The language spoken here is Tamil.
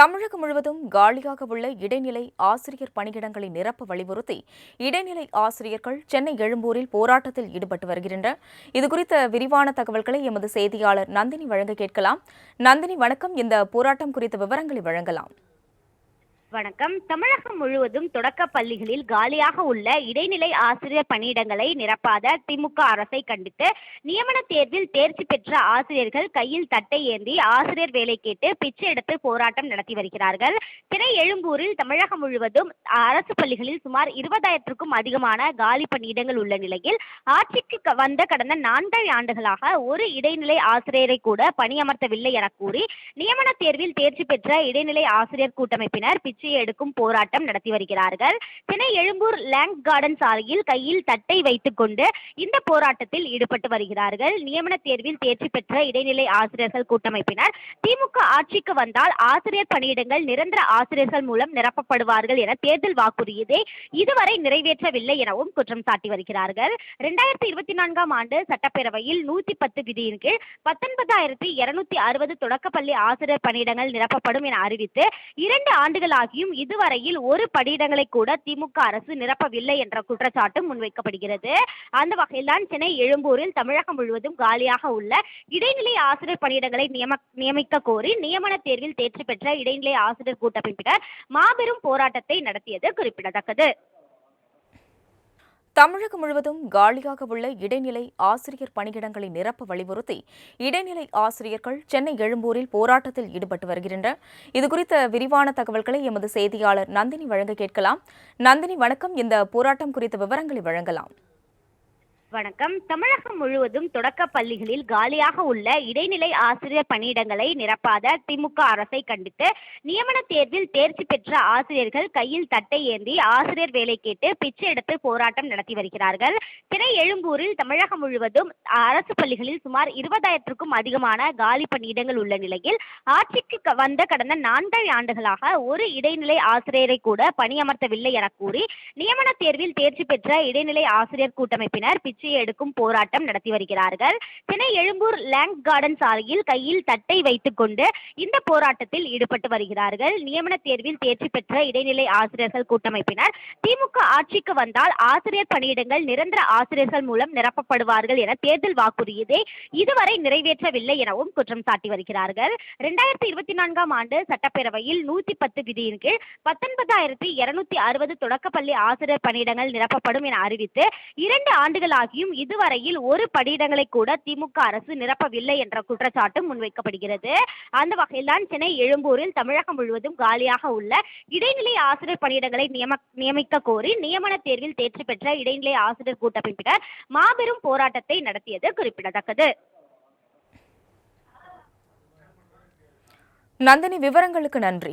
தமிழகம் முழுவதும் காலியாக உள்ள இடைநிலை ஆசிரியர் பணியிடங்களை நிரப்ப வலியுறுத்தி இடைநிலை ஆசிரியர்கள் சென்னை எழும்பூரில் போராட்டத்தில் ஈடுபட்டு வருகின்றனர். இதுகுறித்த விரிவான தகவல்களை எமது செய்தியாளர் நந்தினி வழங்க கேட்கலாம். நந்தினி வணக்கம். இந்த போராட்டம் குறித்த விவரங்களை வழங்கலாம். வணக்கம். தமிழகம் முழுவதும் தொடக்க பள்ளிகளில் காலியாக உள்ள இடைநிலை ஆசிரியர் பணியிடங்களை நிரப்பாத திமுக அரசை கண்டித்து நியமன தேர்வில் தேர்ச்சி பெற்ற ஆசிரியர்கள் கையில் தட்டை ஏந்தி ஆசிரியர் வேலை கேட்டு பிச்சை எடுத்து போராட்டம் நடத்தி வருகிறார்கள். திரை எழும்பூரில் தமிழகம் முழுவதும் அரசு பள்ளிகளில் சுமார் இருபதாயிரத்திற்கும் அதிகமான காலி பணியிடங்கள் உள்ள நிலையில் ஆட்சிக்கு க- வந்த கடந்த நான்கரை ஆண்டுகளாக ஒரு இடைநிலை ஆசிரியரை கூட பணியமர்த்தவில்லை என கூறி நியமன தேர்வில் தேர்ச்சி பெற்ற இடைநிலை ஆசிரியர் கூட்டமைப்பினர் பிச்சை எடுக்கும் போராட்டம் நடத்தி வருகிறார்கள். சென்னை எழும்பூர் லேங் கார்டன் சாலையில் கையில் தட்டை வைத்துக் கொண்டு இந்த போராட்டத்தில் ஈடுபட்டு வருகிறார்கள். நியமன தேர்வில் தேர்ச்சி பெற்ற இடைநிலை ஆசிரியர்கள் கூட்டமைப்பினர் திமுக ஆட்சிக்கு வந்தால் ஆசிரியர் பணியிடங்கள் நிரந்தர ஆசிரியர்கள் மூலம் நிரப்பப்படுவார்கள் என தேர்தல் வாக்குறுதியை இதுவரை நிறைவேற்றவில்லை எனவும் குற்றம் சாட்டி வருகிறார்கள். இரண்டாயிரத்தி இருபத்தி நான்காம் ஆண்டு சட்டப்பேரவையில் நூத்தி பத்து விதியின் கீழ் பத்தொன்பதாயிரத்தி இருநூத்தி அறுபது தொடக்கப்பள்ளி ஆசிரியர் பணியிடங்கள் நிரப்பப்படும் என அறிவித்து இரண்டு ஆண்டுகளாகியும் இதுவரையில் ஒரு பணியிடங்களை கூட திமுக அரசு நிரப்பவில்லை என்ற குற்றச்சாட்டு முன்வைக்கப்படுகிறது. அந்த வகையில்தான் சென்னை எழும்பூரில் தமிழகம் முழுவதும் காலியாக உள்ள இடைநிலை ஆசிரியர் பணியிடங்களை நியமிக்க கோரி நியமன தேர்வில் தேர்ச்சி பெற்ற இடைநிலை ஆசிரியர் கூட்டமைப்பினர் மாபெரும் போராட்டத்தை நடத்தியது குறிப்பிடத்தக்கது. தமிழகம் முழுவதும் காலியாக உள்ள இடைநிலை ஆசிரியர் பணியிடங்களை நிரப்ப வலியுறுத்தி இடைநிலை ஆசிரியர்கள் சென்னை எழும்பூரில் போராட்டத்தில் ஈடுபட்டு வருகின்றனர். இதுகுறித்த விரிவான தகவல்களை எமது செய்தியாளர் நந்தினி வழங்க கேட்கலாம். நந்தினி வணக்கம். இந்த போராட்டம் குறித்த விவரங்களை வழங்கலாம். வணக்கம். தமிழகம் முழுவதும் தொடக்க பள்ளிகளில் காலியாக உள்ள இடைநிலை ஆசிரியர் பணியிடங்களை நிரப்பாத திமுக அரசை கண்டித்து நியமன தேர்வில் தேர்ச்சி பெற்ற ஆசிரியர்கள் கையில் தட்டை ஏந்தி ஆசிரியர் வேலை கேட்டு பிச்சை எடுத்து போராட்டம் நடத்தி வருகிறார்கள். திரை எழும்பூரில் தமிழகம் முழுவதும் அரசு பள்ளிகளில் சுமார் இருபதாயிரத்திற்கும் அதிகமான காலி பணியிடங்கள் உள்ள நிலையில் ஆட்சிக்கு க- வந்த கடந்த நான்கரை ஆண்டுகளாக ஒரு இடைநிலை ஆசிரியரை கூட பணியமர்த்தவில்லை என கூறி நியமன தேர்வில் தேர்ச்சி பெற்ற இடைநிலை ஆசிரியர் கூட்டமைப்பினர் பிச்சை எடுக்கும் போராட்டம் நடத்தி வருகிறார்கள். சென்னை எழும்பூர் லேங் கார்டன் சாலையில் கையில் தட்டை வைத்துக் கொண்டு இந்த போராட்டத்தில் ஈடுபட்டு வருகிறார்கள். நியமன தேர்வில் தேர்ச்சி பெற்ற இடைநிலை ஆசிரியர்கள் கூட்டமைப்பினர் திமுக ஆட்சிக்கு வந்தால் ஆசிரியர் பணியிடங்கள் நிரந்தர ஆசிரியர்கள் மூலம் நிரப்பப்படுவார்கள் என தேர்தல் வாக்குறுதியை இதுவரை நிறைவேற்றவில்லை எனவும் குற்றம் சாட்டி வருகிறார்கள். இரண்டாயிரத்தி இருபத்தி நான்காம் ஆண்டு சட்டப்பேரவையில் நூத்தி பத்து விதியின் கீழ் பத்தொன்பதாயிரத்தி இருநூத்தி அறுபது தொடக்கப்பள்ளி ஆசிரியர் பணியிடங்கள் நிரப்பப்படும் என அறிவித்து இரண்டு ஆண்டுகளாகியும் இதுவரையில் ஒரு பணியிடங்களை கூட திமுக அரசு நிரப்பவில்லை என்ற குற்றச்சாட்டு முன்வைக்கப்படுகிறது. அந்த வகையில்தான் சென்னை எழும்பூரில் தமிழகம் முழுவதும் காலியாக உள்ள இடைநிலை ஆசிரியர் பணியிடங்களை நியமிக்க கோரி நியமன தேர்வில் தேர்ச்சி பெற்ற இடைநிலை ஆசிரியர் கூட்டமைப்பினர் மாபெரும் போராட்டத்தை நடத்தியது குறிப்பிடத்தக்கது. நந்தினி விவரங்களுக்கு நன்றி.